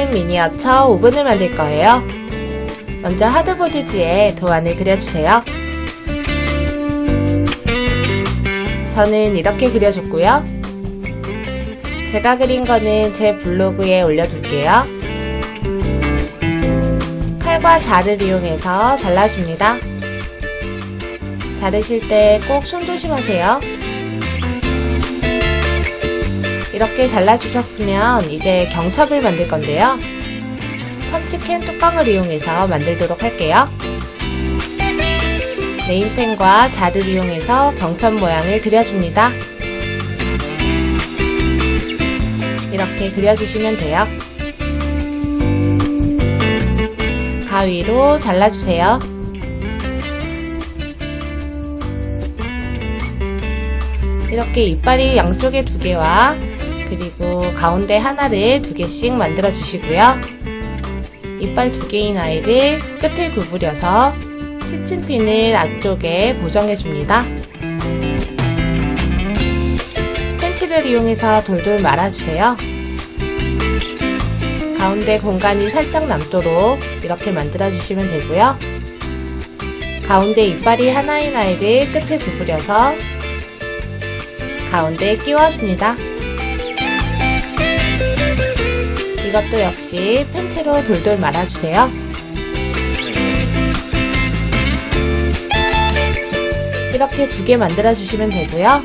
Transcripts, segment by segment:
오늘은 미니어처 오븐을 만들 거예요. 먼저 하드보드지에 도안을 그려주세요. 저는 이렇게 그려줬고요. 제가 그린 거는 제 블로그에 올려둘게요. 칼과 자를 이용해서 잘라줍니다. 자르실 때 꼭 손 조심하세요. 이렇게 잘라주셨으면 이제 경첩을 만들 건데요. 참치캔 뚜껑을 이용해서 만들도록 할게요. 네임펜과 자를 이용해서 경첩 모양을 그려줍니다. 이렇게 그려주시면 돼요. 가위로 잘라주세요. 이렇게 이빨이 양쪽에 두 개와 그리고 가운데 하나를 두 개씩 만들어 주시고요. 이빨 두 개인 아이를 끝을 구부려서 시침핀을 앞쪽에 고정해 줍니다. 펜치를 이용해서 돌돌 말아주세요. 가운데 공간이 살짝 남도록 이렇게 만들어 주시면 되고요. 가운데 이빨이 하나인 아이를 끝을 구부려서 가운데에 끼워줍니다. 이것도 역시 펜치로 돌돌 말아주세요. 이렇게 두 개 만들어주시면 되고요.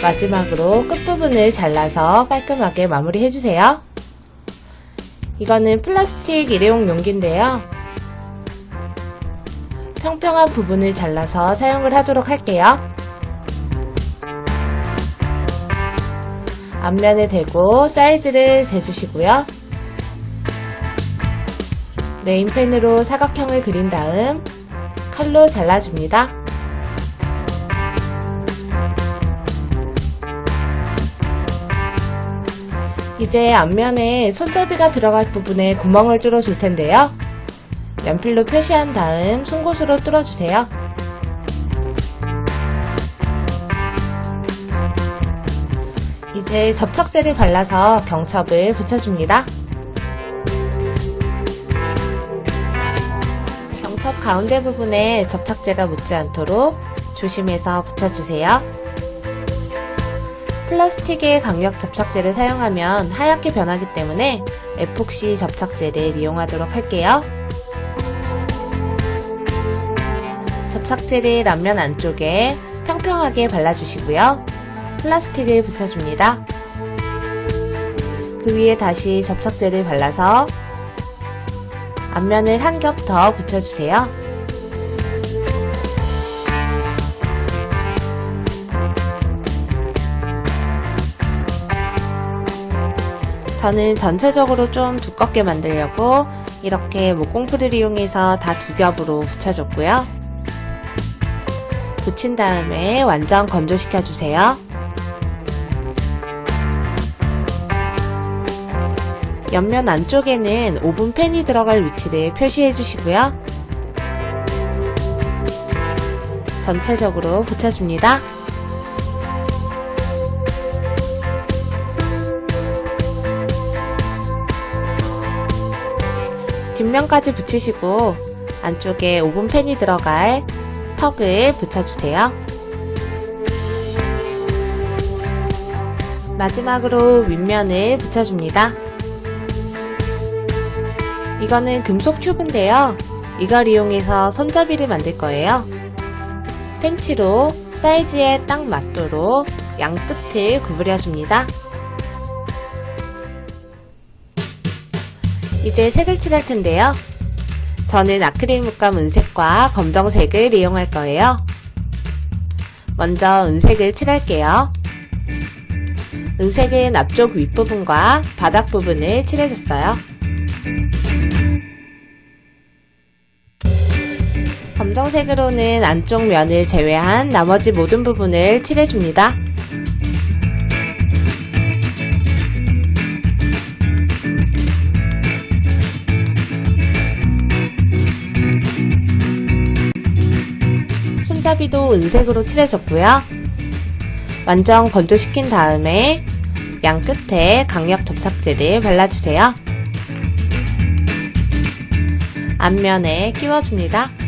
마지막으로 끝부분을 잘라서 깔끔하게 마무리 해주세요. 이거는 플라스틱 일회용 용기인데요. 평평한 부분을 잘라서 사용을 하도록 할게요. 앞면에 대고 사이즈를 재주시고요. 네임펜으로 사각형을 그린 다음 칼로 잘라줍니다. 이제 앞면에 손잡이가 들어갈 부분에 구멍을 뚫어 줄 텐데요. 연필로 표시한 다음 송곳으로 뚫어주세요. 이제 접착제를 발라서 경첩을 붙여줍니다. 경첩 가운데 부분에 접착제가 묻지 않도록 조심해서 붙여주세요. 플라스틱의 강력 접착제를 사용하면 하얗게 변하기 때문에 에폭시 접착제를 이용하도록 할게요. 접착제를 앞면 안쪽에 평평하게 발라주시고요. 플라스틱을 붙여줍니다. 그 위에 다시 접착제를 발라서 앞면을 한 겹 더 붙여주세요. 저는 전체적으로 좀 두껍게 만들려고 이렇게 목공풀을 이용해서 다 두 겹으로 붙여줬고요. 붙인 다음에 완전 건조시켜 주세요. 옆면 안쪽에는 오븐 팬이 들어갈 위치를 표시해 주시고요. 전체적으로 붙여줍니다. 뒷면까지 붙이시고 안쪽에 오븐 팬이 들어갈 턱을 붙여주세요. 마지막으로 윗면을 붙여줍니다. 이거는 금속 튜브인데요. 이걸 이용해서 손잡이를 만들 거예요. 펜치로 사이즈에 딱 맞도록 양 끝을 구부려줍니다. 이제 색을 칠할 텐데요. 저는 아크릴 물감 은색과 검정색을 이용할 거예요. 먼저 은색을 칠할게요. 은색은 앞쪽 윗부분과 바닥 부분을 칠해줬어요. 검정색으로는 안쪽 면을 제외한 나머지 모든 부분을 칠해줍니다. 손잡이도 은색으로 칠해줬고요. 완전 건조시킨 다음에 양 끝에 강력 접착제를 발라주세요. 앞면에 끼워줍니다.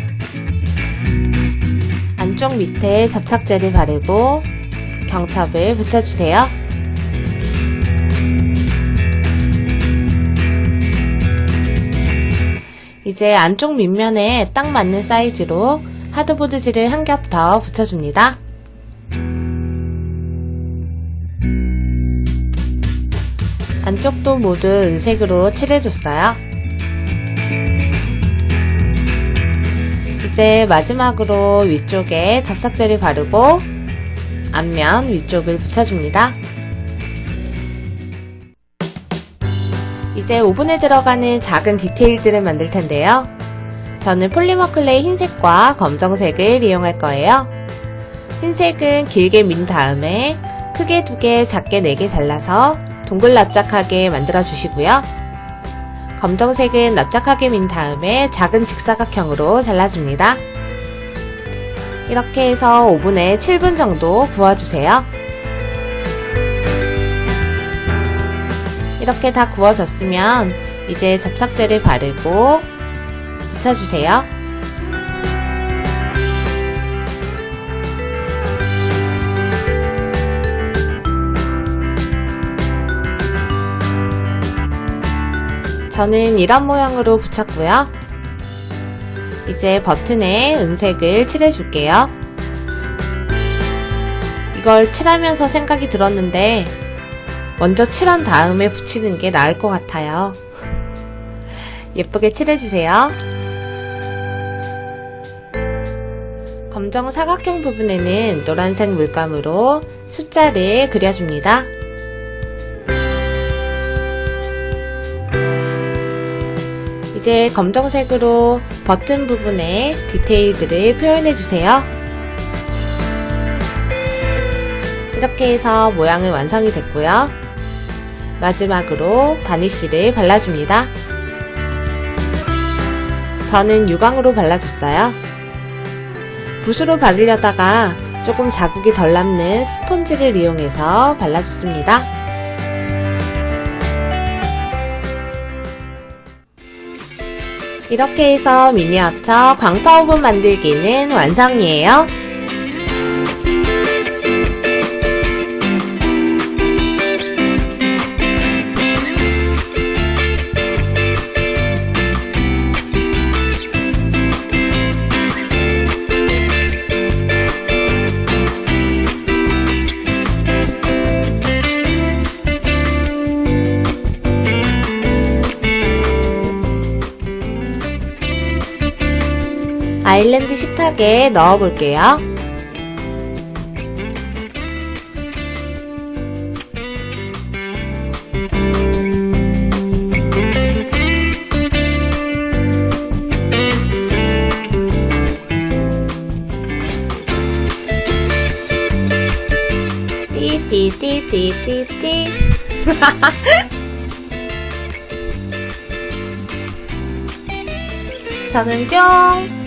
안쪽 밑에 접착제를 바르고 경첩을 붙여주세요. 이제 안쪽 밑면에 딱 맞는 사이즈로 하드보드지를 한겹 더 붙여줍니다. 안쪽도 모두 은색으로 칠해줬어요. 이제 마지막으로 위쪽에 접착제를 바르고 앞면 위쪽을 붙여줍니다. 이제 오븐에 들어가는 작은 디테일들을 만들 텐데요. 저는 폴리머 클레이 흰색과 검정색을 이용할 거예요. 흰색은 길게 민 다음에 크게 두 개, 작게 네 개 잘라서 동글 납작하게 만들어 주시고요. 검정색은 납작하게 민 다음에 작은 직사각형으로 잘라줍니다. 이렇게 해서 오븐에 7분 정도 구워주세요. 이렇게 다 구워졌으면 이제 접착제를 바르고 붙여주세요. 저는 이런 모양으로 붙였고요. 이제 버튼에 은색을 칠해줄게요. 이걸 칠하면서 생각이 들었는데 먼저 칠한 다음에 붙이는 게 나을 것 같아요. 예쁘게 칠해주세요. 검정 사각형 부분에는 노란색 물감으로 숫자를 그려줍니다. 이제 검정색으로 버튼 부분에 디테일들을 표현해주세요. 이렇게 해서 모양은 완성이 됐고요. 마지막으로 바니쉬를 발라줍니다. 저는 유광으로 발라줬어요. 붓으로 바르려다가 조금 자국이 덜 남는 스폰지를 이용해서 발라줬습니다. 이렇게 해서 미니어처 광파 오븐 만들기는 완성이에요. 아일랜드 식탁에 넣어볼게요. 띠띠띠띠띠띠 저는 뿅